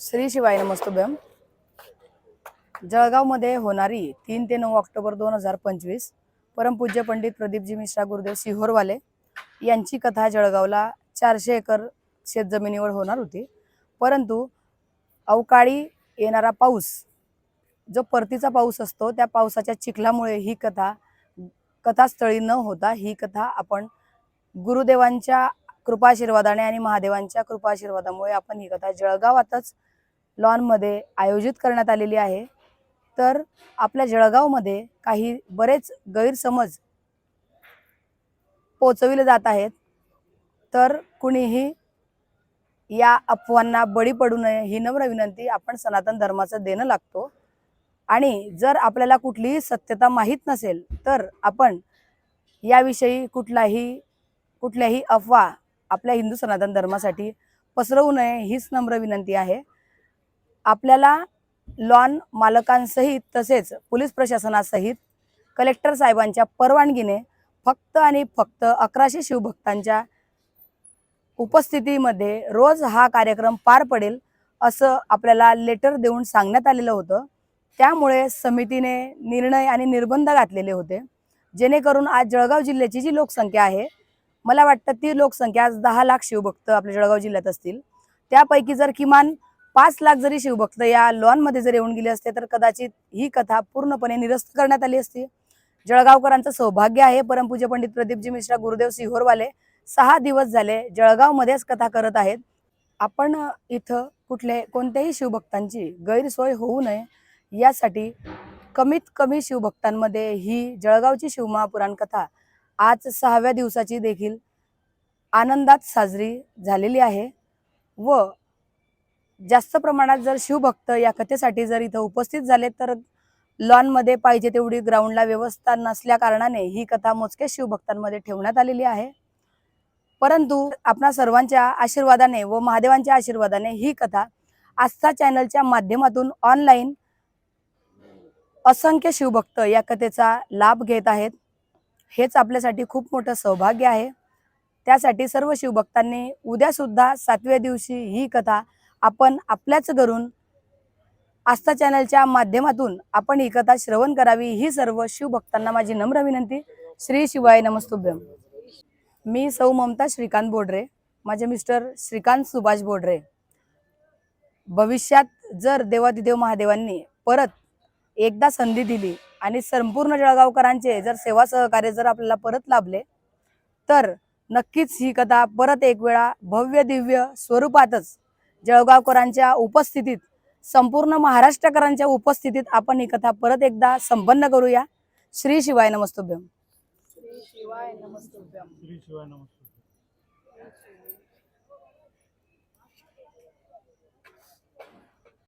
श्री शिवाय नमस्तुभ्यम जळगावमध्ये होणारी तीन ते नऊ ऑक्टोबर दोन हजार पंचवीस परमपूज्य पंडित प्रदीपजी मिश्रा गुरुदेव सिहोरवाले यांची कथा जळगावला चारशे एकर शेतजमिनीवर होणार होती. परंतु अवकाळी येणारा पाऊस जो परतीचा पाऊस असतो त्या पावसाच्या चिखलामुळे ही कथा कथास्थळी न होता ही कथा आपण गुरुदेवांच्या कृपाशीर्वादाने आणि महादेवांच्या कृपाशीर्वादामुळे आपण ही कथा जळगावातच लॉनमध्ये आयोजित करण्यात आलेली आहे. तर आपल्या जळगावमध्ये काही बरेच गैरसमज पोचविले जात आहेत. तर कुणीही या अफवांना बळी पडू नये ही नम्र विनंती आपण सनातन धर्माचं देणं लागतो. आणि जर आपल्याला कुठलीही सत्यता माहीत नसेल तर आपण याविषयी कुठलाही कुठल्याही अफवा आपल्या हिंदू सनातन धर्मासाठी पसरवू नये हीच नम्र विनंती आहे. आपल्याला लॉन मालकांसहित तसेच पोलीस प्रशासनासहित कलेक्टर साहेबांच्या परवानगीने फक्त आणि फक्त अकराशे शिवभक्तांच्या उपस्थितीमध्ये रोज हा कार्यक्रम पार पडेल असं आपल्याला लेटर देऊन सांगण्यात आलेलं होतं. त्यामुळे समितीने निर्णय आणि निर्बंध घातलेले होते. जेणेकरून आज जळगाव जिल्ह्याची जी लोकसंख्या आहे मला वाटतं ती लोकसंख्या आज दहा लाख शिवभक्त आपल्या जळगाव जिल्ह्यात असतील. त्यापैकी जर किमान पाच लाख जरी शिवभक्त या लॉनमध्ये जर येऊन गेले असते तर कदाचित ही कथा पूर्णपणे निरस्त करण्यात आली असती. जळगावकरांचं सौभाग्य आहे परमपूज्य पंडित प्रदीपजी मिश्रा गुरुदेव सिहोरवाले सहा दिवस झाले जळगावमध्येच कथा करत आहेत. आपण इथं कुठले कोणत्याही शिवभक्तांची गैरसोय होऊ नये यासाठी कमीत कमी शिवभक्तांमध्ये ही जळगावची शिवमहापुराण कथा आज सहाव्या दिवसाची देखील आनंदात साजरी झालेली आहे व जास्त प्रमाणात जर शिवभक्त या कथेसाठी जर इथं उपस्थित झाले तर लॉनमध्ये पाहिजे तेवढी ग्राउंडला व्यवस्था नसल्या कारणाने ही कथा मोजक्या शिवभक्तांमध्ये ठेवण्यात आलेली आहे. परंतु आपणा सर्वांच्या आशीर्वादाने व महादेवांच्या आशीर्वादाने ही कथा आस्था चॅनलच्या माध्यमातून ऑनलाईन असंख्य शिवभक्त या कथेचा लाभ घेत आहेत. हेच आपल्यासाठी खूप मोठं सौभाग्य आहे. त्यासाठी सर्व शिवभक्तांनी उद्यासुद्धा सातव्या दिवशी ही कथा आपण आपल्याच घरून आस्था चॅनलच्या माध्यमातून आपण ही कथा श्रवण करावी ही सर्व शिवभक्तांना माझी नम्र विनंती. श्री शिवाय नमस्तुभ्यम. मी सौ ममता श्रीकांत बोडरे माझे मिस्टर श्रीकांत सुभाष बोडरे. भविष्यात जर देवादिदेव महादेवांनी परत एकदा संधी दिली आणि संपूर्ण जळगावकरांचे जर सेवा सहकार्य जर आपल्याला परत लाभले तर नक्कीच ही कथा परत एक वेळा भव्य दिव्य स्वरूपातच जळगावकरांच्या उपस्थितीत संपूर्ण महाराष्ट्रकरांच्या उपस्थितीत आपण ही कथा परत एकदा संपन्न करूया. श्री शिवाय नमस्तुभ्यम. श्री शिवाय नमस्तुभ्यम. श्री शिवाय नमस्कार